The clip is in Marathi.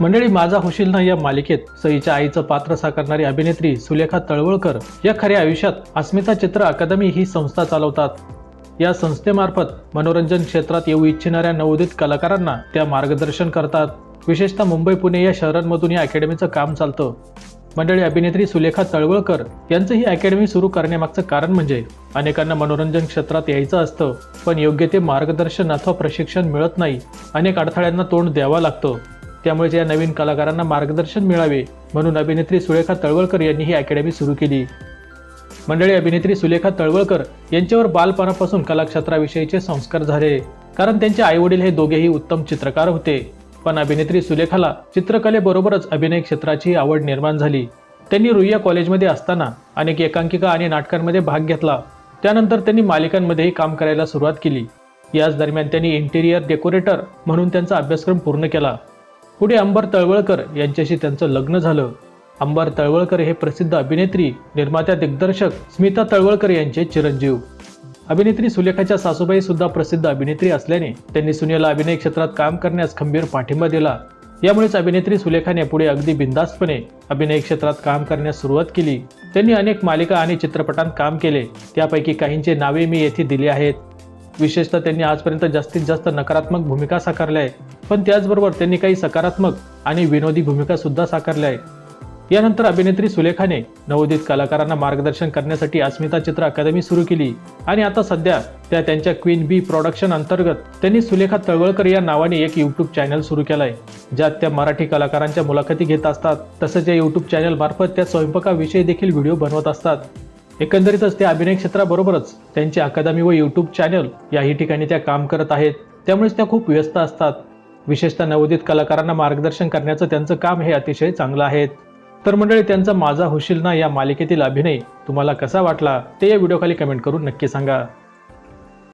मंडळी माझा होशील ना या मालिकेत? सईच्या आईचं पात्र साकारणारी अभिनेत्री सुलेखा तळवळकर या खऱ्या आयुष्यात अस्मिता चित्र अकादमी ही संस्था चालवतात. या संस्थेमार्फत मनोरंजन क्षेत्रात येऊ इच्छिणाऱ्या नवोदित कलाकारांना त्या मार्गदर्शन करतात. विशेषतः मुंबई पुणे या शहरांमधून या अकॅडमीचं काम चालतं. मंडळी अभिनेत्री सुलेखा तळवळकर यांचं ही अकॅडमी सुरू करण्यामागचं कारण म्हणजे अनेकांना मनोरंजन क्षेत्रात यायचं असतं पण योग्य ते मार्गदर्शन अथवा प्रशिक्षण मिळत नाही. अनेक अडथळ्यांना तोंड द्यावं लागतं. त्यामुळे या नवीन कलाकारांना मार्गदर्शन मिळावे म्हणून अभिनेत्री सुलेखा तळवळकर यांनी ही अकॅडमी सुरू केली. मंडळी अभिनेत्री सुलेखा तळवळकर यांच्यावर बालपणापासून कलाक्षेत्राविषयीचे संस्कार झाले कारण त्यांचे आईवडील हे दोघेही उत्तम चित्रकार होते. पण अभिनेत्री सुलेखाला चित्रकलेबरोबरच अभिनय क्षेत्राची आवड निर्माण झाली. त्यांनी रुईया कॉलेजमध्ये असताना अनेक एकांकिका आणि नाटकांमध्ये भाग घेतला. त्यानंतर त्यांनी मालिकांमध्येही काम करायला सुरुवात केली. याच दरम्यान त्यांनी इंटिरियर डेकोरेटर म्हणून त्यांचा अभ्यासक्रम पूर्ण केला. पुढे अंबर तळवळकर यांच्याशी त्यांचं लग्न झालं. अंबर तळवळकर हे प्रसिद्ध अभिनेत्री निर्मात्या दिग्दर्शक स्मिता तळवळकर यांचे चिरंजीव. अभिनेत्री सुलेखाच्या सासूबाई सुद्धा प्रसिद्ध अभिनेत्री असल्याने त्यांनी सुनेला अभिनय क्षेत्रात काम करण्यास खंबीर पाठिंबा दिला. यामुळेच अभिनेत्री सुलेखाने पुढे अगदी बिंदास्तपणे अभिनय क्षेत्रात काम करण्यास सुरुवात केली. त्यांनी अनेक मालिका आणि चित्रपटांत काम केले. त्यापैकी काहींचे नावे मी येथे दिली आहेत. विशेषतः त्यांनी आजपर्यंत जास्तीत जास्त नकारात्मक भूमिका साकारल्या आहेत. पण त्याचबरोबर त्यांनी काही सकारात्मक आणि विनोदी भूमिका सुद्धा साकारल्या आहेत. यानंतर अभिनेत्री सुलेखाने नवोदित कलाकारांना मार्गदर्शन करण्यासाठी अस्मिता चित्र अकादमी सुरू केली आणि आता सध्या त्या त्यांच्या क्वीन बी प्रोडक्शन अंतर्गत त्यांनी सुलेखा तळवळकर या नावाने एक युट्यूब चॅनल सुरू केलाय. ज्यात त्या मराठी कलाकारांच्या मुलाखती घेत असतात. तसंच या युट्यूब चॅनल मार्फत त्या स्वयंपाकाविषयी देखील व्हिडिओ बनवत असतात. एकंदरीतच त्या अभिनय क्षेत्राबरोबरच त्यांची अकादमी व यूट्यूब चॅनल याही ठिकाणी त्या काम करत आहेत. त्यामुळेच त्या खूप व्यस्त असतात. विशेषतः नवोदित कलाकारांना मार्गदर्शन करण्याचं त्यांचं काम हे अतिशय चांगलं आहे. तर मंडळी त्यांचा माझा होशील ना या मालिकेतील अभिनय तुम्हाला कसा वाटला ते या व्हिडिओखाली कमेंट करून नक्की सांगा.